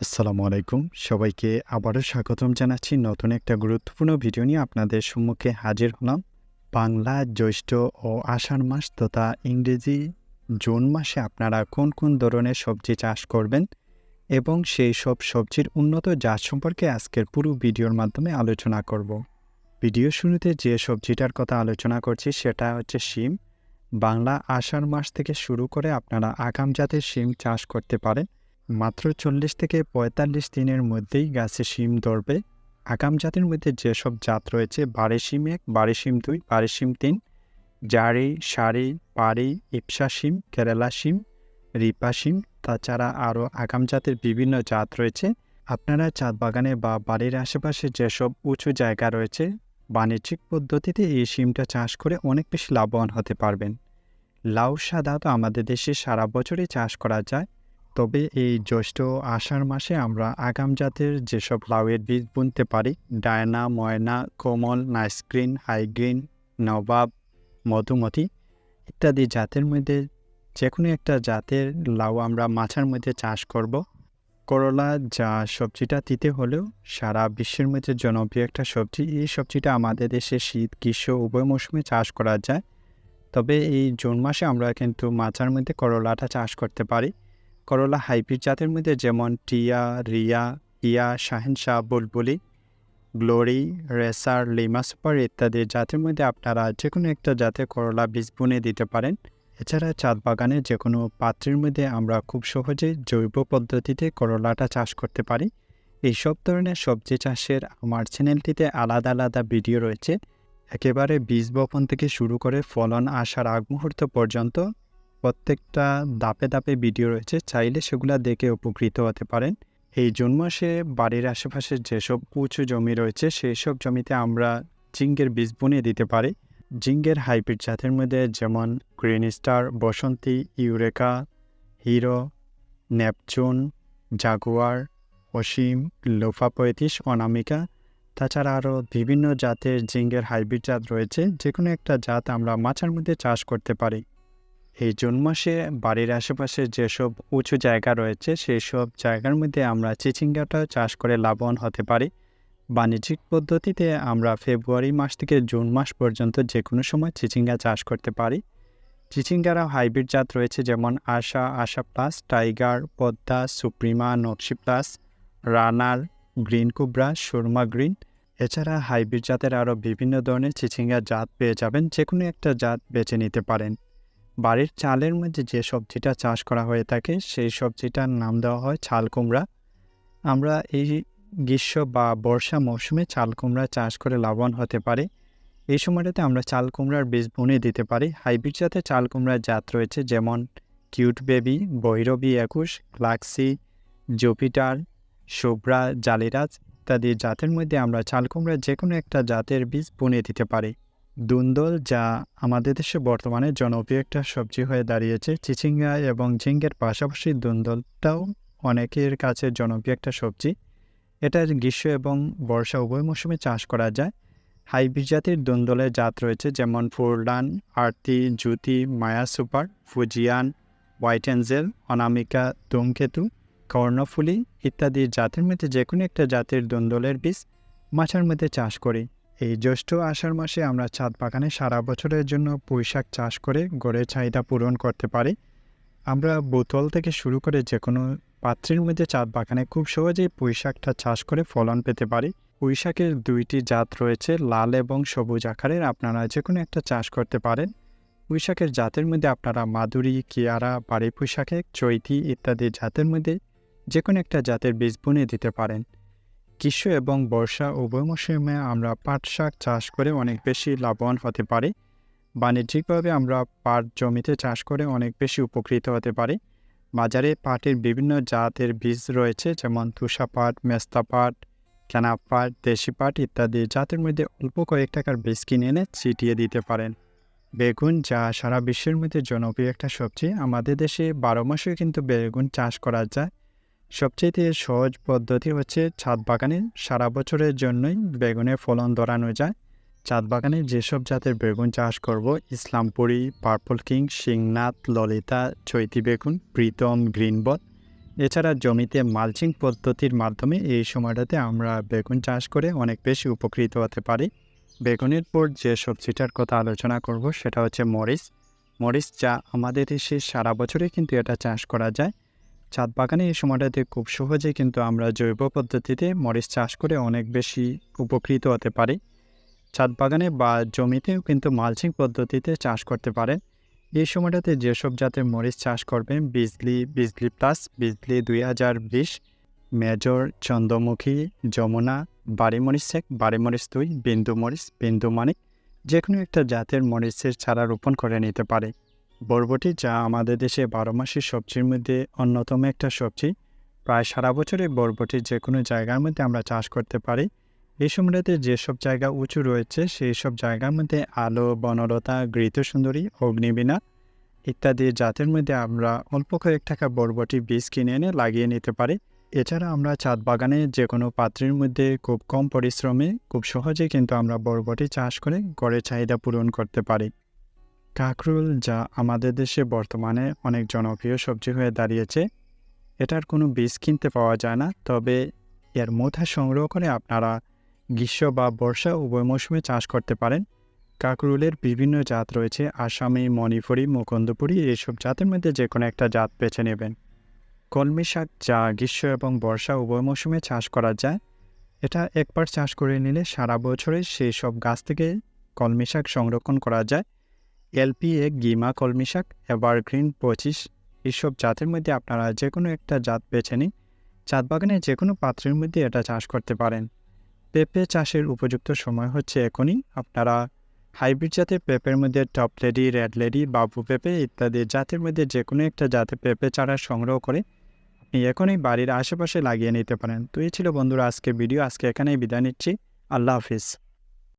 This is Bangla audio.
আসসালামু আলাইকুম। সবাইকে আবারও স্বাগতম জানাচ্ছি নতুন একটা গুরুত্বপূর্ণ ভিডিও নিয়ে আপনাদের সম্মুখে হাজির হলাম। বাংলা জ্যৈষ্ঠ ও আষাঢ় মাস তথা ইংরেজি জুন মাসে আপনারা কোন কোন ধরনের সবজি চাষ করবেন এবং সেই সব সবজির উন্নত জাত সম্পর্কে আজকের পুরো ভিডিওর মাধ্যমে আলোচনা করব। ভিডিও শুরুতে যে সবজিটার কথা আলোচনা করছি সেটা হচ্ছে শিম। বাংলা আষাঢ় মাস থেকে শুরু করে আপনারা আগাম জাতের শিম চাষ করতে পারেন। মাত্র চল্লিশ থেকে পঁয়তাল্লিশ দিনের মধ্যেই গাছে শিম ধরবে। আগাম জাতের মধ্যে যেসব জাত রয়েছে, বারে শিম এক, বারে শিম দুই, বারে শিম তিন জারি সারি পারি ইপসা শিম, কেরালা শিম, রিপা শিম, তাছাড়া আরও আগাম জাতের বিভিন্ন জাত রয়েছে। আপনারা চাঁদ বাগানে বা বাড়ির আশেপাশে যেসব উঁচু জায়গা রয়েছে, বাণিজ্যিক পদ্ধতিতে এই শিমটা চাষ করে অনেক বেশি লাভবান হতে পারবেন। লাউ সাধারণত আমাদের দেশে সারা বছরই চাষ করা যায়। তবে এই জ্যৈষ্ঠ আষাঢ় মাসে আমরা আগাম জাতের যেসব লাউয়ের বীজ বুনতে পারি, ডায়না, ময়না, কোমল নাইসগ্রিন হাইগ্রিন, নবাব, মধুমতি ইত্যাদি জাতের মধ্যে যে কোনো একটা জাতের লাউ আমরা মাছার মধ্যে চাষ করব। করলা, যা সবজিটা তিতে হলেও সারা বিশ্বের মধ্যে জনপ্রিয় একটা সবজি। এই সবজিটা আমাদের দেশে শীত, গ্রীষ্ম, উভয় মৌসুমে চাষ করা যায়। তবে এই জুন মাসে আমরা কিন্তু মাচার মধ্যে করলাটা চাষ করতে পারি। করলা হাইব্রিড জাতের মধ্যে যেমন টিয়া, রিয়া ইয়া শাহেনশাহ, বুলবুলি, গ্লোরি, রেসার, লিমা সুপার ইত্যাদি জাতের মধ্যে আপনারা যে কোনো একটা জাতে করলা বীজ বুনে দিতে পারেন। এছাড়া চাঁদ বাগানে যে কোনো পাত্রের মধ্যে আমরা খুব সহজে জৈব পদ্ধতিতে করলাটা চাষ করতে পারি। এই সব ধরনের সবজি চাষের আমার চ্যানেলটিতে আলাদা আলাদা ভিডিও রয়েছে। একেবারে বীজ বপন থেকে শুরু করে ফলন আসার আগ মুহূর্ত পর্যন্ত প্রত্যেকটা দাপে দাপে ভিডিও রয়েছে, চাইলে সেগুলো দেখে উপকৃত হতে পারেন। এই জুন মাসে বাড়ির আশেপাশে যেসব উঁচু জমি রয়েছে সেই সব জমিতে আমরা জিঙ্গের বীজ বুনিয়ে দিতে পারি। জিঙ্গের হাইব্রিড জাতের মধ্যে যেমন Green Star, Basanti, Eureka, Hero, Neptune, Jaguar, Ashim, লোফা পঁয়ত্রিশ, অনামিকা। তাছাড়া আরও বিভিন্ন জাতের জিঙ্গের হাইব্রিড জাত রয়েছে যে কোনো একটা জাত আমরা মাচার মধ্যে চাষ করতে পারি। এই জুন মাসে বাড়ির আশেপাশে যেসব উঁচু জায়গা রয়েছে সেই সব জায়গার মধ্যে আমরা চিচিঙ্গাটা চাষ করে লাভবান হতে পারি। বাণিজ্যিক পদ্ধতিতে আমরা ফেব্রুয়ারি মাস থেকে জুন মাস পর্যন্ত যে কোনো সময় চিচিঙ্গা চাষ করতে পারি। চিচিঙ্গারা হাইব্রিড জাত রয়েছে যেমন Asha Asha Plus, Tiger, Padma, Suprima, Nakshi Plus, Runner, Green কুবরা, সুরমা গ্রিন। এছাড়া হাইব্রিড জাতের আরও বিভিন্ন ধরনের চিচিঙ্গা জাত পেয়ে যাবেন যে কোনো একটা জাত বেছে নিতে পারেন। বাড়ির চালের মধ্যে যে সবজিটা চাষ করা হয়ে থাকে, সেই সবজিটার নাম দেওয়া হয় চাল কুমড়া। আমরা এই গ্রীষ্ম বা বর্ষা মৌসুমে চাল কুমড়া চাষ করে লাভবান হতে পারি। এই সময়টাতে আমরা চাল কুমড়ার বীজ বুনে দিতে পারি। হাইব্রিড জাতের চাল কুমড়ার জাত রয়েছে যেমন কিউট বেবি বৈরবী একুশ, লাক্সি, জুপিটার, শুভ্রা, জালিরাজ ইত্যাদি জাতের মধ্যে আমরা চাল কুমড়ার যে কোনো একটা জাতের বীজ বুনে দিতে পারি। দুন্দল, যা আমাদের দেশে বর্তমানে জনপ্রিয় একটা সবজি হয়ে দাঁড়িয়েছে, চিচিঙ্গা এবং ঝিঙ্গের পাশাপাশি দুন্দলটাও অনেকের কাছে জনপ্রিয় একটা সবজি। এটা গ্রীষ্ম এবং বর্ষা উভয় মৌসুমে চাষ করা যায়। হাইব্রিড জাতির দুন্দলের জাত রয়েছে, যেমন ফুরলান Arati Jyoti Maya Super, Fujian, White Angel, Anamika, Dhumketu, Karnaphuli ইত্যাদি জাতের মধ্যে যে কোনো একটা জাতের দুন্দলের বীজ মাছের মধ্যে চাষ করি। এই জ্যৈষ্ঠ আষাঢ় মাসে আমরা ছাদ বাগানে সারা বছরের জন্য পুঁইশাক চাষ করে গড়ের চাহিদা পূরণ করতে পারি। আমরা বোতল থেকে শুরু করে যে কোনো পাত্রের মধ্যে চাঁদ বাগানে খুব সহজেই পুঁইশাকটা চাষ করে ফলন পেতে পারি। পুঁইশাকের দুইটি জাত রয়েছে, লাল এবং সবুজ আকারের, আপনারা যে কোনো একটা চাষ করতে পারেন। পুঁইশাকের জাতের মধ্যে আপনারা মাদুরি, কিয়ারা, বাড়ি পুঁইশাকে, চৈতি ইত্যাদি জাতের মধ্যে যে কোনো একটা জাতের বীজ বুনে দিতে পারেন। গ্রীষ্ম এবং বর্ষা উভয় মৌসুমে আমরা পাট শাক চাষ করে অনেক বেশি লাভবান হতে পারি। বাণিজ্যিকভাবে আমরা পাট জমিতে চাষ করে অনেক বেশি উপকৃত হতে পারি। বাজারে পাটের বিভিন্ন জাতের বীজ রয়েছে, যেমন তুষা পাট, মেস্তা পাট কেনা পাট, দেশি পাট ইত্যাদি। জাতের মধ্যে অল্প কয়েক টাকার বীজ কিনে এনে ছিটিয়ে দিতে পারেন। বেগুন যা সারা বিশ্বের মধ্যে জনপ্রিয় একটা সবজি। আমাদের দেশে বারো মাসেও কিন্তু বেগুন চাষ করা যায়। সবচেয়ে সহজ পদ্ধতি হচ্ছে ছাদ বাগানে সারা বছরের জন্যই বেগুনের ফলন ধরানো যায়। ছাদ বাগানে যেসব জাতের বেগুন চাষ করব ইসলামপুরি পার্পল কিং সিংনাথ ললিতা, চৈতি বেগুন, প্রীতম গ্রিনবট এছাড়া জমিতে মালচিং পদ্ধতির মাধ্যমে এই সময়টাতে আমরা বেগুন চাষ করে অনেক বেশি উপকৃত হতে পারি। বেগুনের পর যে সবজিটার কথা আলোচনা করব, সেটা হচ্ছে মরিচ। মরিচ যা আমাদের দেশে সারা বছরে কিন্তু এটা চাষ করা যায়। ছাদ বাগানে এই সময়টাতে খুব সহজে কিন্তু আমরা জৈব পদ্ধতিতে মরিচ চাষ করে অনেক বেশি উপকৃত হতে পারি। ছাদ বাগানে বা জমিতেও কিন্তু মালচিং পদ্ধতিতে চাষ করতে পারেন। এই সময়টাতে যেসব জাতের মরিচ চাষ করবেন, বিজলি বিজলি প্লাস, বিজলি দুই হাজার বিশ, মেজর, চন্দ্রমুখী, যমুনা বাড়িমরিচ এক বাড়িমরিচ দুই, বিন্দু মরিচ, বিন্দু মানিক যে কোনো একটা জাতের মরিচের চারা রোপণ করে নিতে পারে। বরবটি যা আমাদের দেশে বারো মাসের সবজির মধ্যে অন্যতম একটা সবজি। প্রায় সারা বছরে বরবটি যে কোনো জায়গার মধ্যে আমরা চাষ করতে পারি। এই সময়টাতে যেসব জায়গা উঁচু রয়েছে, সেই সব জায়গার মধ্যে আলো, বনলতা গৃত সুন্দরী, অগ্নিবীণা ইত্যাদি জাতের মধ্যে আমরা অল্প কয়েক টাকা বরবটি বীজ কিনে এনে লাগিয়ে নিতে পারি। এছাড়া আমরা ছাদ বাগানে যে কোনো পাত্রের মধ্যে খুব কম পরিশ্রমে খুব সহজে কিন্তু আমরা বরবটি চাষ করে গড়ের চাহিদা পূরণ করতে পারি। কাকরুল, যা আমাদের দেশে বর্তমানে অনেক জনপ্রিয় সবজি হয়ে দাঁড়িয়েছে, এটার কোনো বীজ কিনতে পাওয়া যায় না। তবে এর মোথা সংগ্রহ করে আপনারা গ্রীষ্ম বা বর্ষা উভয় মৌসুমে চাষ করতে পারেন। কাকরুলের বিভিন্ন জাত রয়েছে, আসামি, মণিপুরি, মুকুন্দপুরি এইসব জাতের মধ্যে যে কোনো একটা জাত বেছে নেবেন। কলমি শাক, যা গ্রীষ্ম এবং বর্ষা উভয় মৌসুমে চাষ করা যায়, এটা একবার চাষ করে নিলে সারা বছরে সেই সব গাছ থেকে কলমি শাক সংরক্ষণ করা যায়। এলপি এক গিমা কলমি শাক এভারগ্রিন, পঁচিশ এসব জাতের মধ্যে আপনারা যে কোনো একটা জাত বেছে নিন। চাঁদ বাগানে যে কোনো পাত্রের মধ্যে এটা চাষ করতে পারেন। পেঁপে চাষের উপযুক্ত সময় হচ্ছে এখনই। আপনারা হাইব্রিড জাতের পেঁপের মধ্যে টপ লেডি, রেড লেডি, বাবু পেঁপে ইত্যাদি জাতের মধ্যে যে কোনো একটা জাতে পেঁপে চারা সংগ্রহ করে আপনি এখনই বাড়ির আশেপাশে লাগিয়ে নিতে পারেন। তো এই ছিল বন্ধুরা আজকে ভিডিও। আজকে এখানেই বিদায় নিচ্ছি। আল্লাহ হাফিজ।